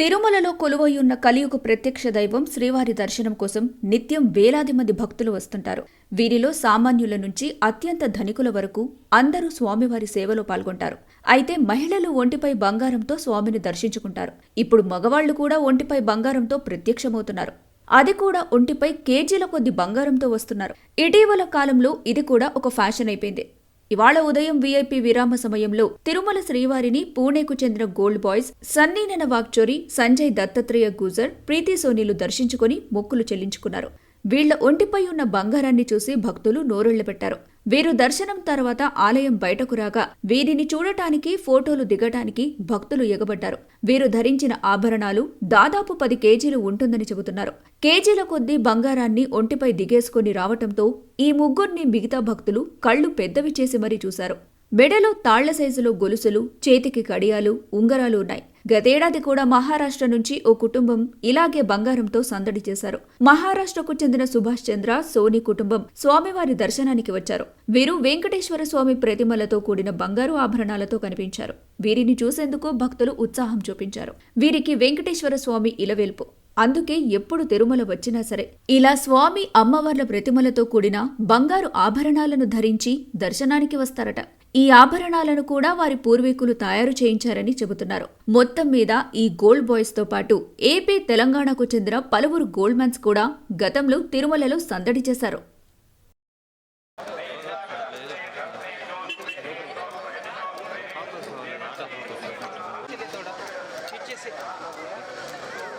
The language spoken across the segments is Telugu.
తిరుమలలో కొలువై ఉన్న కలియుగ ప్రత్యక్ష దైవం శ్రీవారి దర్శనం కోసం నిత్యం వేలాది మంది భక్తులు వస్తుంటారు. వీరిలో సామాన్యుల నుంచి అత్యంత ధనికుల వరకు అందరూ స్వామివారి సేవలో పాల్గొంటారు. అయితే మహిళలు ఒంటిపై బంగారంతో స్వామిని దర్శించుకుంటారు. ఇప్పుడు మగవాళ్ళు కూడా ఒంటిపై బంగారంతో ప్రత్యక్షమవుతున్నారు. అది కూడా ఒంటిపై కేజీల కొద్ది బంగారంతో వస్తున్నారు. ఇటీవల కాలంలో ఇది కూడా ఒక ఫ్యాషన్ అయిపోయింది. ఇవాళ ఉదయం వీఐపీ విరామ సమయంలో తిరుమల శ్రీవారిని పూణేకు చెందిన గోల్డ్ బాయ్స్ సన్నీనన వాక్చోరి సంజయ్ దత్తాత్రేయ గూజర్ ప్రీతి సోనీలు దర్శించుకుని మొక్కులు చెల్లించుకున్నారు. వీళ్ళ ఒంటిపై ఉన్న బంగారాన్ని చూసి భక్తులు నోరెళ్ళబెట్టారు వీరు దర్శనం తర్వాత ఆలయం బయటకు రాగా వీరిని చూడటానికి ఫోటోలు దిగటానికి భక్తులు ఎగబడ్డారు. వీరు ధరించిన ఆభరణాలు దాదాపు పది కేజీలు ఉంటుందని చెబుతున్నారు. కేజీల కొద్దీ బంగారాన్ని ఒంటిపై దిగేసుకుని రావటంతో ఈ ముగ్గురిని మిగతా భక్తులు కళ్ళు పెద్దవి చేసి మరీ చూశారు. మెడలో తాళ్ళ సైజులో గొలుసులు చేతికి కడియాలు ఉంగరాలు ఉన్నాయి. గతేడాది కూడా మహారాష్ట్ర నుంచి ఓ కుటుంబం ఇలాగే బంగారంతో సందడి చేశారు. మహారాష్ట్రకు చెందిన సుభాష్ చంద్ర సోని కుటుంబం స్వామివారి దర్శనానికి వచ్చారు. వీరు వెంకటేశ్వర స్వామి ప్రతిమలతో కూడిన బంగారు ఆభరణాలతో కనిపించారు. వీరిని చూసేందుకు భక్తులు ఉత్సాహం చూపించారు. వీరికి వెంకటేశ్వర స్వామి ఇలవెల్పు. అందుకే ఎప్పుడు తిరుమల వచ్చినా సరే ఇలా స్వామి అమ్మవార్ల ప్రతిమలతో కూడిన బంగారు ఆభరణాలను ధరించి దర్శనానికి వస్తారట. ఈ ఆభరణాలను కూడా వారి పూర్వీకులు తయారు చేయించారని చెబుతున్నారు మొత్తం మీద ఈ గోల్డ్ బాయ్స్ తో పాటు ఏపీ తెలంగాణకు చెందిన పలువురు గోల్డ్ మ్యాన్స్ కూడా గతంలో తిరుమలలో సందడి చేశారు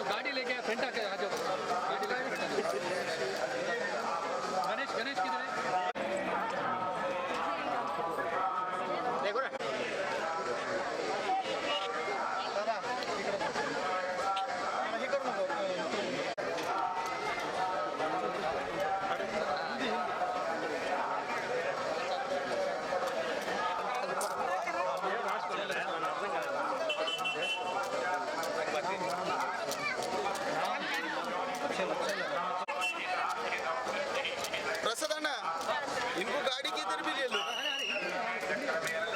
गाड़ी लेके फ्रंट आके आ जाओ गाड़ी किधर भी ले लो